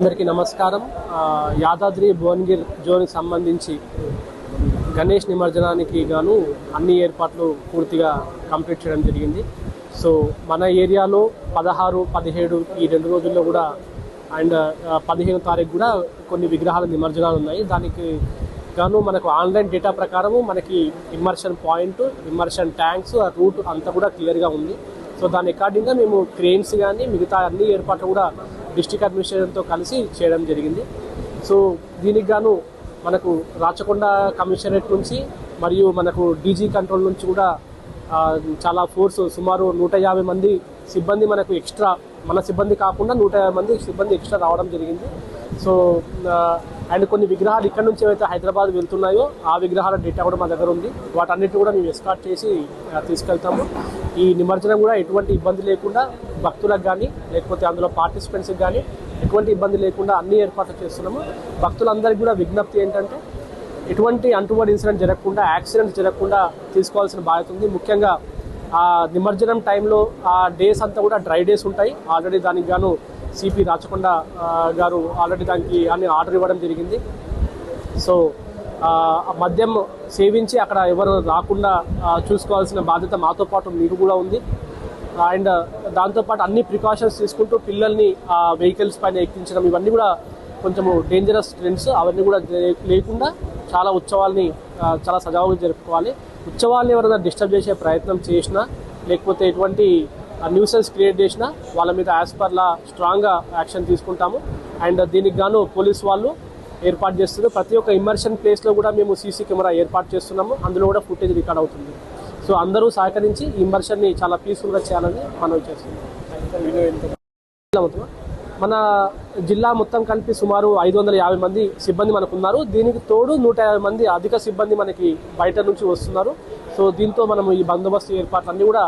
అందరికీ నమస్కారం. యాదాద్రి భువనగిర్ జోన్కి సంబంధించి గణేష్ నిమజ్జనానికి గాను అన్ని ఏర్పాట్లు పూర్తిగా కంప్లీట్ చేయడం జరిగింది. సో మన ఏరియాలో పదహారు పదిహేడు ఈ రెండు రోజుల్లో కూడా అండ్ పదిహేను తారీఖు కూడా కొన్ని విగ్రహాల నిమజ్జనాలు ఉన్నాయి. దానికి గాను మనకు ఆన్లైన్ డేటా ప్రకారము మనకి ఇమ్మర్షన్ పాయింట్ ఇమ్మర్షన్ ట్యాంక్స్ ఆ రూట్ అంతా కూడా క్లియర్గా ఉంది. సో దాని అకార్డింగ్గా మేము క్రెయిన్స్ కానీ మిగతా అన్ని ఏర్పాట్లు కూడా డిస్ట్రిక్ట్ అడ్మినిస్ట్రేషన్తో కలిసి చేయడం జరిగింది. సో దీనికి గాను మనకు రాచకొండ కమిషనరేట్ నుంచి మరియు మనకు డీజీ కంట్రోల్ నుంచి కూడా చాలా ఫోర్స్ సుమారు నూట యాభై మంది సిబ్బంది మనకు ఎక్స్ట్రా మన సిబ్బంది కాకుండా నూట యాభై మంది సిబ్బంది ఎక్స్ట్రా రావడం జరిగింది. సో అండ్ కొన్ని విగ్రహాలు ఇక్కడ నుంచి ఏవైతే హైదరాబాద్ వెళ్తున్నాయో ఆ విగ్రహాల డేటా కూడా మా దగ్గర ఉంది. వాటన్నిటి కూడా మేము ఎస్కాట్ చేసి తీసుకెళ్తాము. ఈ నిమజ్జనం కూడా ఎటువంటి ఇబ్బంది లేకుండా భక్తులకు కానీ లేకపోతే అందులో పార్టిసిపెంట్స్కి కానీ ఎటువంటి ఇబ్బంది లేకుండా అన్ని ఏర్పాట్లు చేస్తున్నాము. భక్తులందరికీ కూడా విజ్ఞప్తి ఏంటంటే ఎటువంటి అంటువర్డ్ ఇన్సిడెంట్ జరగకుండా యాక్సిడెంట్ జరగకుండా తీసుకోవాల్సిన బాధ్యత ఉంది. ముఖ్యంగా ఆ నిమజ్జనం టైంలో ఆ డేస్ అంతా కూడా డ్రై డేస్ ఉంటాయి. ఆల్రెడీ దానికి గాను సిపి రాచకొండ గారు ఆల్రెడీ దానికి అన్ని ఆర్డర్ ఇవ్వడం జరిగింది. సో ఆ, మద్యం సేవించి అక్కడ ఎవరు రాకుండా చూసుకోవాల్సిన బాధ్యత మాతో పాటు మీకు కూడా ఉంది. అండ్ దాంతోపాటు అన్ని ప్రికాషన్స్ తీసుకుంటూ పిల్లల్ని ఆ వెహికల్స్ పైన ఎక్కించడం ఇవన్నీ కూడా కొంచెము డేంజరస్ ట్రెండ్స్ అవన్నీ కూడా లే- లేకుండా చాలా ఉత్సవాల్ని చాలా సజావుగా జరుపుకోవాలి. ఉత్సవాల్ని ఎవరైనా డిస్టర్బ్ చేసే ప్రయత్నం చేసినా లేకపోతే ఎటువంటి న్యూసెన్స్ క్రియేట్ చేసినా వాళ్ళ మీద యాజ్ పర్లా స్ట్రాంగ్గా యాక్షన్ తీసుకుంటాము. అండ్ దీనికి గాను పోలీస్ వాళ్ళు ఏర్పాటు చేస్తున్నారు. ప్రతి ఒక్క ఇమర్షన్ ప్లేస్లో కూడా మేము సీసీ కెమెరా ఏర్పాటు చేస్తున్నాము. అందులో కూడా ఫుటేజ్ రికార్డ్ అవుతుంది. సో అందరూ సహకరించి ఇమర్షన్ని చాలా పీస్ఫుల్గా చేయాలని మనం చేస్తున్నాం. మన జిల్లా మొత్తం కలిపి సుమారు ఐదు వందల యాభై మంది సిబ్బంది మనకు ఉన్నారు. దీనికి తోడు నూట యాభై మంది అధిక సిబ్బంది మనకి బయట నుంచి వస్తున్నారు. సో దీంతో మనం ఈ బందోబస్తు ఏర్పాట్లన్నీ కూడా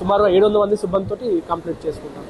సుమారుగా ఏడు వందల మంది సిబ్బందితోటి కంప్లీట్ చేసుకుంటాం.